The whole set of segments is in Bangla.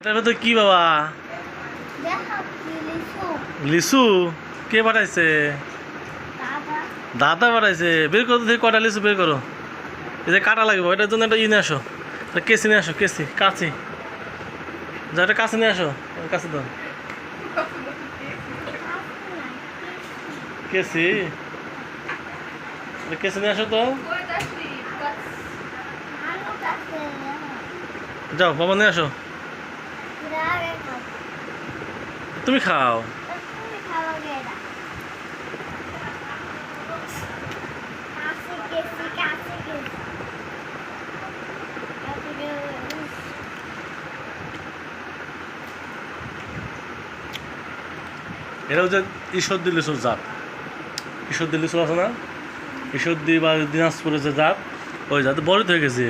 এটা তো কি বাবা? দেখো কি পাঠাইছে? দাদা। পাঠাইছে। বের করো দেখি কটা লিচু বের করো। এই যে কাটা লাগবে এটার জন্য একটা ই নিয়ে আসো। কেসি নিয়ে আসো কেসি কাছি যা একটা কাছে নিয়ে আসো কাছে দাও। কেসি কেসি নিয়ে আসো তো। যাও বাবা নিয়ে আসো রাগে খাও তুমি খাও। গেছি হচ্ছে ঈশ্বরদী লিচুর জাত। ঈশ্বরদী লিচু আছে না? ঈশ্বরদী বা দিনাজপুরের যে জাত, ওই জাত, বড় হয়ে গেছে।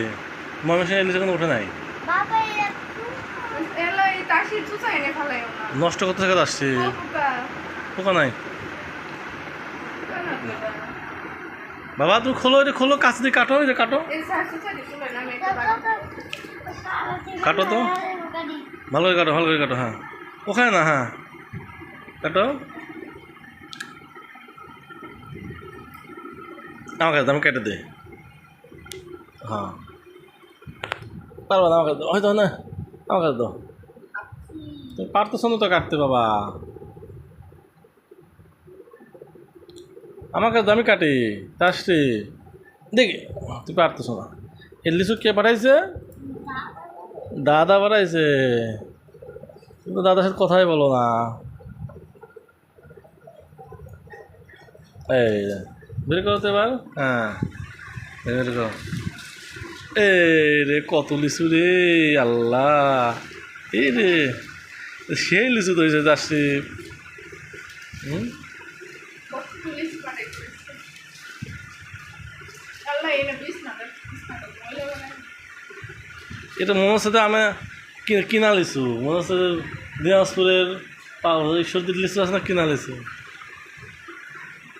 ময়মনসিংহ লিচু কোনো ওঠে নাই বাবা একটু এলো এই তাসির চুচা এনে ফেলাই না নষ্ট করতে থেকে আসছে। পোকা নাই। বাবা তুমি খোলো এটা খোলো কাছ দিয়ে কাটো এটা কাটো। কাটো তো। ভালো করে কাটো ভালো করে কাটো হ্যাঁ। ওখানে না হ্যাঁ। কাটো। আমাকে আমি কেটে দে। হ্যাঁ। পারবা না আমাকে হয়তো না। আমাকে দাও। তুমি পারতেছো তো কাটতে বাবা। আমাকে দাও, আমি কাটি তাসটি। দেখি তুই পারতেছো না লিচু কে পাঠাইছে দাদা পাঠাইছে। কিন্তু দাদার সাথে কথাই বলো না। এই বের করো তো এবার। হ্যাঁ বের করো। এই রে কত লিচু রে আল্লাহ। এই রে। সেই লিচু হয়েছে যাচ্ছি। এটা মনে হচ্ছে আমি কিনা লিচু। মনে হচ্ছে দিনাজপুরের ঈশ্বরদীর লিচু আছে না কিনা লিচু?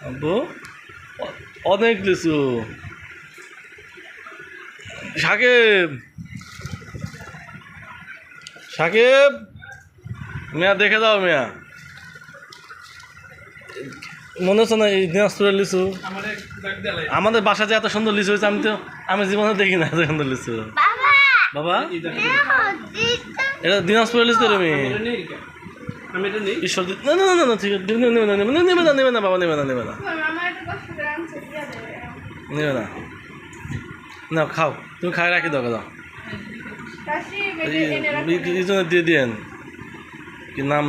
আব্বু অনেক লিচু। সাকেব! সাকেব! মিয়া দেখে যাও মিয়া। মনে হচ্ছে না এই দিনাজপুরের লিচু। আমাদের বাসা যে এত সুন্দর লিচু হয়েছে আমি তো আমি জীবনে দেখি না এত সুন্দর লিচু। বাবা এটা দিনাজপুরের লিচু তুমি ঈশ্বর না না না না, না ঠিক আছে। নেবে না নেবে না নেবে না নেবে না বাবা নেবে না নেবে না। দিয়ে নেবে খাও। তুমি খাই রাখি দাও দাও। জন্য দিয়ে и нам